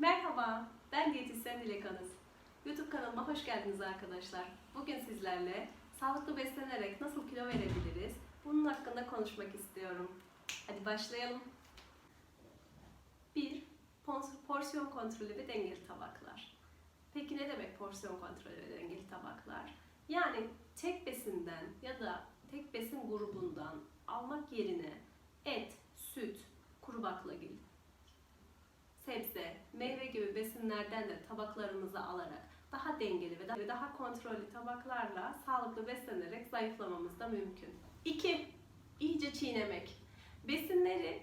Merhaba, ben diyetisyen Dilek Anız. YouTube kanalıma hoş geldiniz arkadaşlar. Bugün sizlerle sağlıklı beslenerek nasıl kilo verebiliriz? Bunun hakkında konuşmak istiyorum. Hadi başlayalım. 1. Porsiyon kontrolü ve dengeli tabaklar. Peki ne demek porsiyon kontrolü ve dengeli tabaklar? Yani tek besinden ya da tek besin grubundan almak yerine et, süt, kuru baklagil, sebze, meyve gibi besinlerden de tabaklarımıza alarak daha dengeli ve daha kontrollü tabaklarla sağlıklı beslenerek zayıflamamız da mümkün. 2. İyice çiğnemek. Besinleri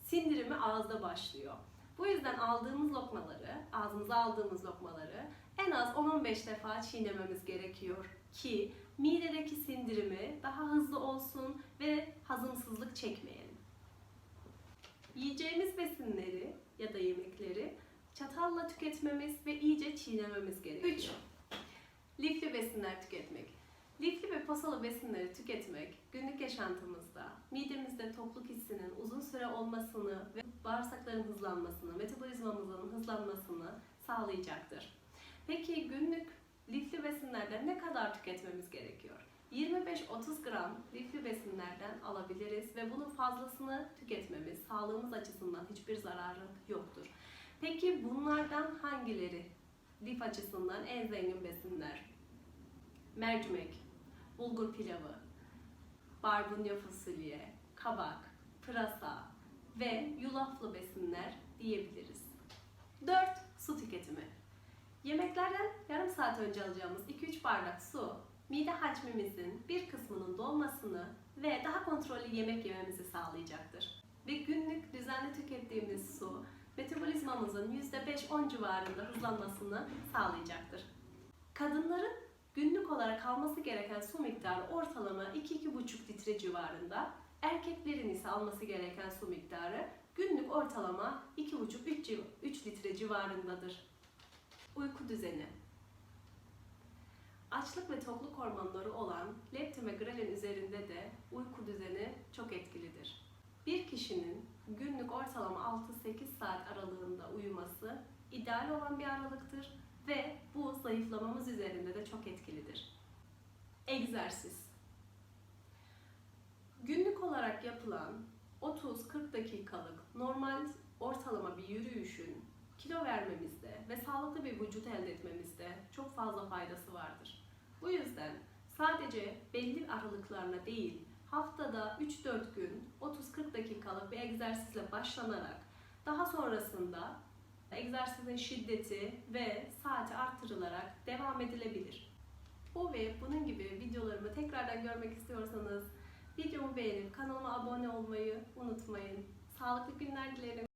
sindirimi ağızda başlıyor. Bu yüzden aldığımız lokmaları, ağzımıza aldığımız lokmaları en az 10-15 defa çiğnememiz gerekiyor ki midedeki sindirimi daha hızlı olsun ve hazımsızlık çekmeyelim. Yiyeceğimiz besinleri ya da yemekleri çatalla tüketmemiz ve iyice çiğnememiz gerekiyor. 3. Lifli besinler tüketmek. Lifli ve posalı besinleri tüketmek günlük yaşantımızda midemizde tokluk hissinin uzun süre olmasını ve bağırsakların hızlanmasını, metabolizmamızın hızlanmasını sağlayacaktır. Peki günlük lifli besinlerden ne kadar tüketmemiz gerekiyor? 25-30 gram lifli besinlerden alabiliriz ve bunun fazlasını tüketmemiz sağlığımız açısından hiçbir zararı yoktur. Peki bunlardan hangileri lif açısından en zengin besinler? Mercimek, bulgur pilavı, barbunya fasulye, kabak, pırasa ve yulaflı besinler diyebiliriz. 4. Su tüketimi. Yemeklerden yarım saat önce alacağımız 2-3 bardak su, mide hacmimizin bir kısmının dolmasını ve daha kontrollü yemek yememizi sağlayacaktır. Ve günlük düzenli tükettiğimiz su, metabolizmamızın %5-10 civarında hızlanmasını sağlayacaktır. Kadınların günlük olarak alması gereken su miktarı ortalama 2-2,5 litre civarında, erkeklerin ise alması gereken su miktarı günlük ortalama 2,5-3 litre civarındadır. Uyku düzeni. Açlık ve tokluk hormonları olan leptin ve grelin üzerinde de uyku düzeni çok etkilidir. Bir kişinin günlük ortalama 6-8 saat aralığında uyuması ideal olan bir aralıktır ve bu zayıflamamız üzerinde de çok etkilidir. Egzersiz. Günlük olarak yapılan 30-40 dakikalık normal ortalama bir yürüyüşün kilo vermemizde ve sağlıklı bir vücut elde etmemizde çok fazla faydası vardır. Bu yüzden sadece belli aralıklarla değil, haftada 3-4 gün 30-40 dakikalık bir egzersizle başlanarak daha sonrasında egzersizin şiddeti ve saati arttırılarak devam edilebilir. Bu ve bunun gibi videolarımı tekrardan görmek istiyorsanız videomu beğenip kanalıma abone olmayı unutmayın. Sağlıklı günler dilerim.